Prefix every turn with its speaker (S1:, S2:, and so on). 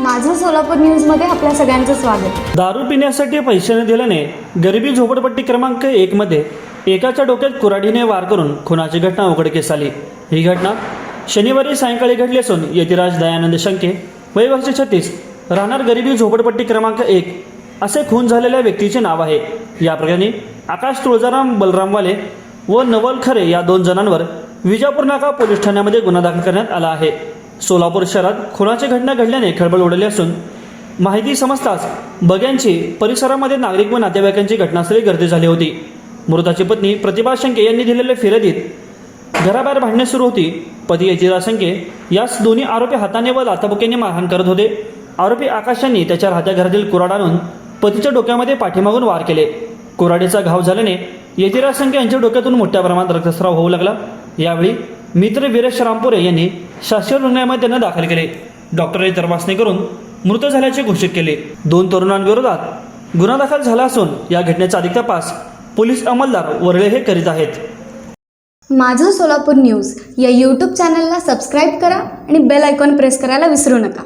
S1: माझं सोलापूर न्यूजमध्ये आपल्या सगळ्यांचं स्वागत.
S2: दारू पिण्यासाठी पैसे न दिल्याने गरिबी झोपडपट्टी क्रमांक एकमध्ये एकाच्या डोक्यात कुराडीने वार करून खुनाची घटना उघडकीस आली. ही घटना शनिवारी सायंकाळी घडली असून यतिराज दयानंद शंके वय वर्ष छत्तीस राहणार गरिबी झोपडपट्टी क्रमांक एक असे खून झालेल्या व्यक्तीचे नाव आहे. या प्रकरणी आकाश तुळजाराम बलरामवाले व नवल खरे या दोन जणांवर विजापूर नाका पोलीस ठाण्यामध्ये गुन्हा दाखल करण्यात आला आहे. सोलापूर शहरात खुनाची घटना घडल्याने खळबळ उडाली असून माहिती समजताच बग्यांची परिसरामध्ये नागरिक व नातेवाईकांची घटनास्थळी गर्दी झाली होती. मृताची पत्नी प्रतिभा शंके यांनी दिलेल्या फिर्यादीत घराबाहेर भांडणे सुरू होती. पती यचिरा शंके यास दोन्ही आरोपी हाताने व लाथाबुक्यांनी मारहाण करत होते. आरोपी आकाश यांनी त्याच्या राहत्या घरातील कुराड आणून पतीच्या डोक्यामध्ये पाठीमागून वार केले. कुराडीचा घाव झाल्याने यतिराज शंके यांच्या डोक्यातून मोठ्या प्रमाणात रक्तस्राव होऊ लागला. यावेळी मित्र वीरेश रामपुरे यांनी शासकीय रुग्णालयामध्ये त्यांना दाखल केले. डॉक्टरांनी तपासणी करून मृत झाल्याचे घोषित केले. दोन तरुणांविरोधात गुन्हा दाखल झाला असून या घटनेचा अधिक तपास पोलीस अंमलदार वरळे हे करीत आहेत.
S1: माझं सोलापूर न्यूज या यूट्यूब चॅनलला सबस्क्राईब करा आणि बेल आयकॉन प्रेस करायला विसरू नका.